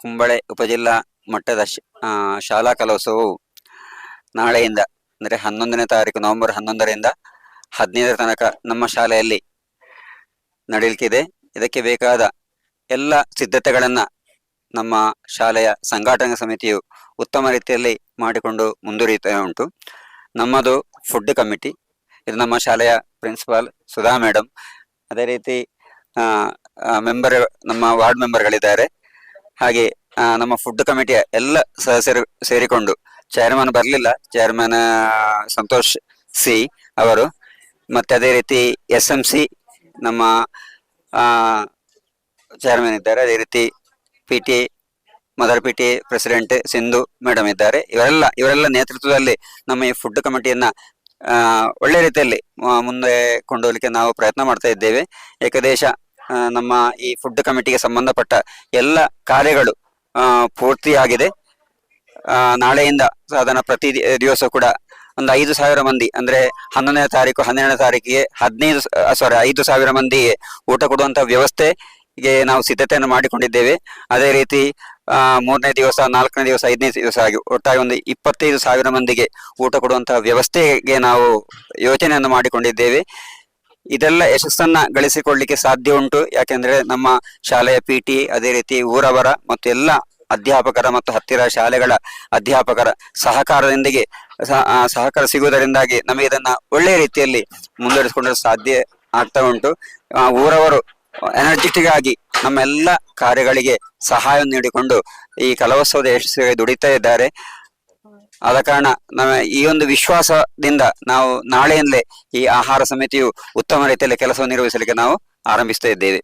ಕುಂಬಳೆ ಉಪಜಿಲ್ಲಾ ಮಟ್ಟದ ಶಾಲಾ ಕಲೋತ್ಸವವು ನಾಳೆಯಿಂದ, ಅಂದರೆ ಹನ್ನೊಂದನೇ ತಾರೀಕು, ನವೆಂಬರ್ ಹನ್ನೊಂದರಿಂದ ಹದಿನೈದರ ತನಕ ನಮ್ಮ ಶಾಲೆಯಲ್ಲಿ ನಡೆಯಲಿಕ್ಕಿದೆ. ಇದಕ್ಕೆ ಬೇಕಾದ ಎಲ್ಲ ಸಿದ್ಧತೆಗಳನ್ನು ನಮ್ಮ ಶಾಲೆಯ ಸಂಘಟನಾ ಸಮಿತಿಯು ಉತ್ತಮ ರೀತಿಯಲ್ಲಿ ಮಾಡಿಕೊಂಡು ಮುಂದುವರಿಯುತ್ತಾ ಉಂಟು. ನಮ್ಮದು ಫುಡ್ ಕಮಿಟಿ ಇದು ನಮ್ಮ ಶಾಲೆಯ ಪ್ರಿನ್ಸಿಪಾಲ್ ಸುಧಾ ಮೇಡಮ್ ಅದೇ ರೀತಿ ಮೆಂಬರ್ ನಮ್ಮ ವಾರ್ಡ್ ಮೆಂಬರ್ಗಳಿದ್ದಾರೆ ಹಾಗೆ ನಮ್ಮ ಫುಡ್ ಕಮಿಟಿಯ ಎಲ್ಲ ಸದಸ್ಯರು ಸೇರಿಕೊಂಡು ಚೇರ್ಮನ್ ಬರಲಿಲ್ಲ ಚೇರ್ಮನ್ ಸಂತೋಷ್ ಸಿ ಅವರು. ಮತ್ತೆ ಅದೇ ರೀತಿ ಎಸ್ ಎಂ ಸಿ ನಮ್ಮ ಚೇರ್ಮನ್ ಇದ್ದಾರೆ. ಅದೇ ರೀತಿ P T mother P T president Sindhu madam ಇದ್ದಾರೆ. ಇವರೆಲ್ಲ ಇವರೆಲ್ಲ ನೇತೃತ್ವದಲ್ಲಿ ನಮ್ಮ ಈ ಫುಡ್ ಕಮಿಟಿಯನ್ನ ಒಳ್ಳೆ ರೀತಿಯಲ್ಲಿ ಮುಂದೆ ಕೊಂಡೋಗ್ಲಿಕ್ಕೆ ನಾವು ಪ್ರಯತ್ನ ಮಾಡ್ತಾ ಇದ್ದೇವೆ. ಏಕದೇಶ ನಮ್ಮ ಈ ಫುಡ್ ಕಮಿಟಿಗೆ ಸಂಬಂಧಪಟ್ಟ ಎಲ್ಲ ಕಾರ್ಯಗಳು ಪೂರ್ತಿಯಾಗಿದೆ. ನಾಳೆಯಿಂದ ಅದನ್ನ ಪ್ರತಿ ದಿವಸ ಕೂಡ ಒಂದು ಐದು ಸಾವಿರ ಮಂದಿ, ಅಂದ್ರೆ ಹನ್ನೊಂದನೇ ತಾರೀಕು, ಹನ್ನೆರಡನೇ ತಾರೀಕಿಗೆ ಹದಿನೈದು ಸಾರಿ ಐದು ಸಾವಿರ ಮಂದಿಗೆ ಊಟ ಕೊಡುವಂಥ ವ್ಯವಸ್ಥೆಗೆ ನಾವು ಸಿದ್ಧತೆಯನ್ನು ಮಾಡಿಕೊಂಡಿದ್ದೇವೆ. ಅದೇ ರೀತಿ ಮೂರನೇ ದಿವಸ, ನಾಲ್ಕನೇ ದಿವಸ, ಐದನೇ ದಿವಸ ಆಗಿ ಒಟ್ಟಾಗಿ ಒಂದು ಇಪ್ಪತ್ತೈದು ಸಾವಿರ ಮಂದಿಗೆ ಊಟ ಕೊಡುವಂತಹ ವ್ಯವಸ್ಥೆಗೆ ನಾವು ಯೋಚನೆಯನ್ನು ಮಾಡಿಕೊಂಡಿದ್ದೇವೆ. ಇದೆಲ್ಲ ಯಶಸ್ಸನ್ನ ಗಳಿಸಿಕೊಳ್ಳಿಕ್ಕೆ ಸಾಧ್ಯ ಉಂಟು. ಯಾಕೆಂದ್ರೆ ನಮ್ಮ ಶಾಲೆಯ ಪಿ ಟಿ ಅದೇ ರೀತಿ ಊರವರ ಮತ್ತು ಎಲ್ಲ ಅಧ್ಯಾಪಕರ ಮತ್ತು ಹತ್ತಿರ ಶಾಲೆಗಳ ಅಧ್ಯಾಪಕರ ಸಹಕಾರದೊಂದಿಗೆ ಸಹ- ಸಹಕಾರ ಸಿಗುವುದರಿಂದಾಗಿ ನಮಗೆ ಇದನ್ನ ಒಳ್ಳೆಯ ರೀತಿಯಲ್ಲಿ ಮುಂದುವರಿಸಿಕೊಳ್ಳಲು ಸಾಧ್ಯ ಆಗ್ತಾ ಉಂಟು. ಊರವರು ಎನರ್ಜೆಟಿಕ್ ಆಗಿ ನಮ್ಮೆಲ್ಲ ಕಾರ್ಯಗಳಿಗೆ ಸಹಾಯ ನೀಡಿಕೊಂಡು ಈ ಕಲೋತ್ಸವದ ಯಶಸ್ಸಿಗೆ ದುಡಿತಾ ಇದ್ದಾರೆ. ಆದ ಕಾರಣ ನಮ್ಮ ಈ ಒಂದು ವಿಶ್ವಾಸದಿಂದ ನಾವು ನಾಳೆಯಿಂದಲೇ ಈ ಆಹಾರ ಸಮಿತಿಯು ಉತ್ತಮ ರೀತಿಯಲ್ಲಿ ಕೆಲಸವನ್ನು ನಿರ್ವಹಿಸಲಿಕ್ಕೆ ನಾವು ಆರಂಭಿಸ್ತಾ ಇದ್ದೇವೆ.